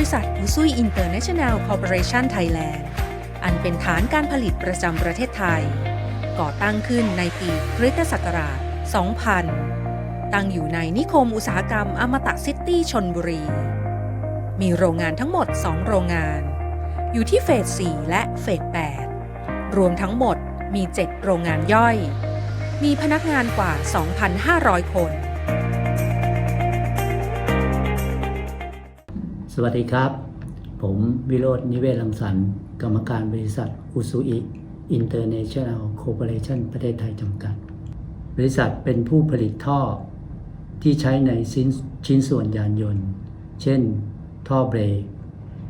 ริษัทอุซุยอินเตอร์เนชั่นแนลคอร์ปอเรชันไทยแลนด์อันเป็นฐานการผลิตประจำประเทศไทย ก่อตั้งขึ้นในปีคริสตศักราช 2000 ตั้งอยู่ในนิคมอุตสาหกรรมอมตะซิตี้ชนบุรี มีโรงงานทั้งหมด 2 โรงงาน อยู่ที่เฟส 4 และเฟส 8 รวมทั้งหมดมี 7 โรงงานย่อย มีพนักงานกว่า 2,500 คน วัสดีครับ ผมวิโรจน์นิเวศลังสรรค์กรรมการบริษัทอุซุอิอินเตอร์เนชั่นแนลคอร์ปอเรชั่นประเทศไทยจำกัด บริษัทเป็นผู้ผลิตท่อที่ใช้ในชิ้นชิ้นส่วนยานยนต์ เช่น ท่อเบรก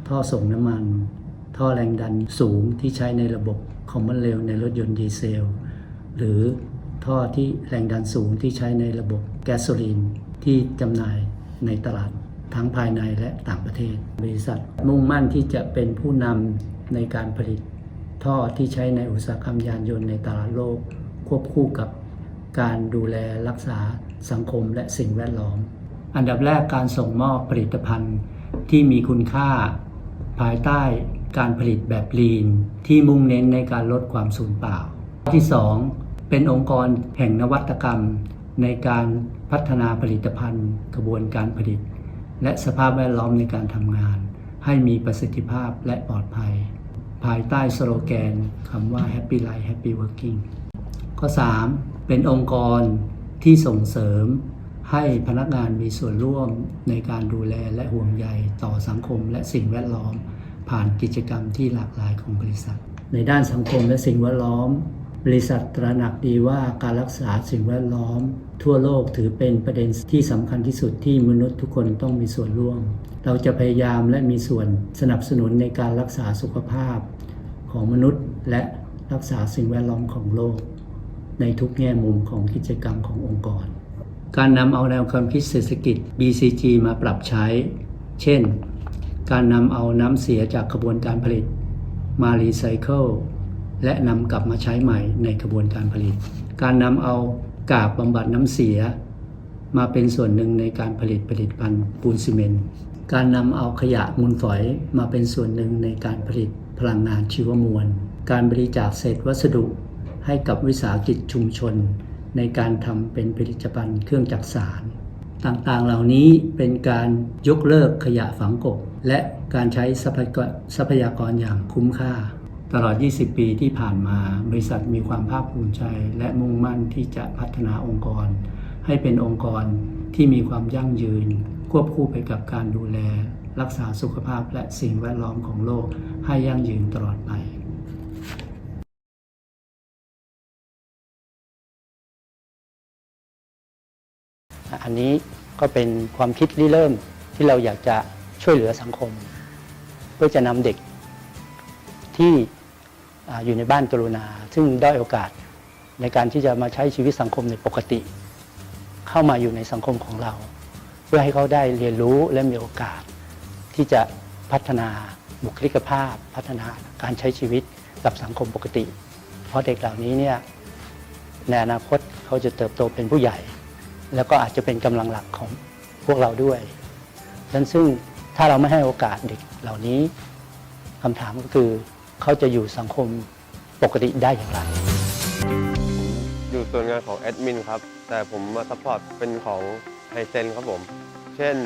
ท่อส่งน้ำมัน ท่อแรงดันสูงที่ใช้ในระบบคอมมอนเรลในรถยนต์ดีเซล หรือท่อที่แรงดันสูงที่ใช้ในระบบแก๊สโซลีนที่จำหน่ายในตลาด ทั้งภายในและต่างประเทศ บริษัทมุ่งมั่นที่จะเป็นผู้นำในการผลิตท่อที่ใช้ในอุตสาหกรรมยานยนต์ในตลาดโลก ควบคู่กับการดูแลรักษาสังคมและสิ่งแวดล้อม อันดับแรกการส่งมอบผลิตภัณฑ์ที่มีคุณค่า ภายใต้การผลิตแบบลีน ที่มุ่งเน้นในการลดความสูญเปล่า ที่ 2 เป็นองค์กรแห่งนวัตกรรม ในการพัฒนาผลิตภัณฑ์ กระบวนการผลิต และสภาพแวดล้อมในการทำงาน ให้มีประสิทธิภาพและปลอดภัย ภายใต้สโลแกนคำว่า Happy Life Happy Working ข้อ 3. เป็นองค์กรที่ส่งเสริมให้พนักงานมีส่วนร่วมในการดูแลและห่วงใยต่อสังคมและสิ่งแวดล้อม ผ่านกิจกรรมที่หลากหลายของบริษัท ในด้านสังคมและสิ่งแวดล้อม บริษัทตระหนักดีว่าการรักษาสิ่งแวดล้อม ทั่วโลกถือเป็นประเด็นที่สำคัญที่สุดที่มนุษย์ทุกคนต้องมีส่วนร่วม เราจะพยายามและมีส่วนสนับสนุนในการรักษาสุขภาพของมนุษย์และรักษาสิ่งแวดล้อมของโลก ในทุกแง่มุมของกิจกรรมขององค์กร การนำเอาแนวความคิดเศรษฐกิจ BCG มาปรับใช้ เช่น การนำเอาน้ำเสียจากกระบวนการผลิตมารีไซเคิล และนำกลับมาใช้ใหม่ในกระบวนการผลิต การนำเอากาบบำบัดน้ำเสีย มาเป็นส่วนหนึ่งในการผลิตผลิตภัณฑ์ปูนซีเมนต์การนำเอาขยะมูลฝอยมาเป็นส่วนหนึ่งในการผลิตพลังงานชีวมวล การบริจาคเศษวัสดุให้กับวิสาหกิจชุมชน ในการทำเป็นผลิตภัณฑ์เครื่องจักสารต่างๆ เหล่านี้เป็นการยกเลิกขยะฝังกบ และการใช้ทรัพยากรอย่างคุ้มค่า ตลอด 20 ปีที่ผ่านมา บริษัทมีความภาคภูมิใจ และมุ่งมั่นที่จะพัฒนาองค์กร ให้เป็นองค์กรที่มีความยั่งยืน ควบคู่ไปกับการดูแล รักษาสุขภาพและสิ่งแวดล้อมของโลกให้ยั่งยืนตลอดไปอันนี้ก็เป็นความคิดริเริ่มที่เราอยากจะช่วยเหลือสังคม เพื่อจะนำเด็กที่ อยู่ในบ้านกรุณา ซึ่งด้อยโอกาสในการที่จะมาใช้ชีวิตสังคมในปกติ เข้ามาอยู่ในสังคมของเรา เพื่อให้เขาได้เรียนรู้และมีโอกาส ที่จะพัฒนาบุคลิกภาพ พัฒนาการใช้ชีวิตกับสังคมปกติ เพราะเด็กเหล่านี้เนี่ยในอนาคตเขาจะเติบโตเป็นผู้ใหญ่ แล้วก็อาจจะเป็นกำลังหลักของพวกเราด้วยดังนั้นซึ่งถ้าเราไม่ให้โอกาสเด็กเหล่านี้คำถามก็คือ เขาจะอยู่สังคมปกติได้อย่างไร อยู่ส่วนงานของแอดมินครับ แต่ผมมาซัพพอร์ตเป็นของไฮเซนครับผม เช่น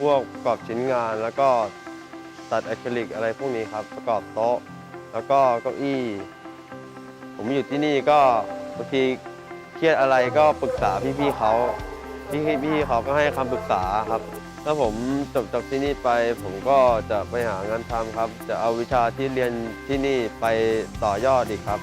พวกประกอบชิ้นงานแล้วก็ตัดอะคริลิกอะไรพวกนี้ครับ ประกอบโต๊ะ แล้วก็เก้าอี้ ผมอยู่ที่นี่ก็บางทีเครียดอะไรก็ปรึกษาพี่ๆเขา พี่พี่เขาก็ให้คำปรึกษาครับ ถ้าผมจบจากที่นี่ไป ผมก็จะไปหางานทำครับ จะเอาวิชาที่เรียนที่นี่ไปต่อยอดอีกครับ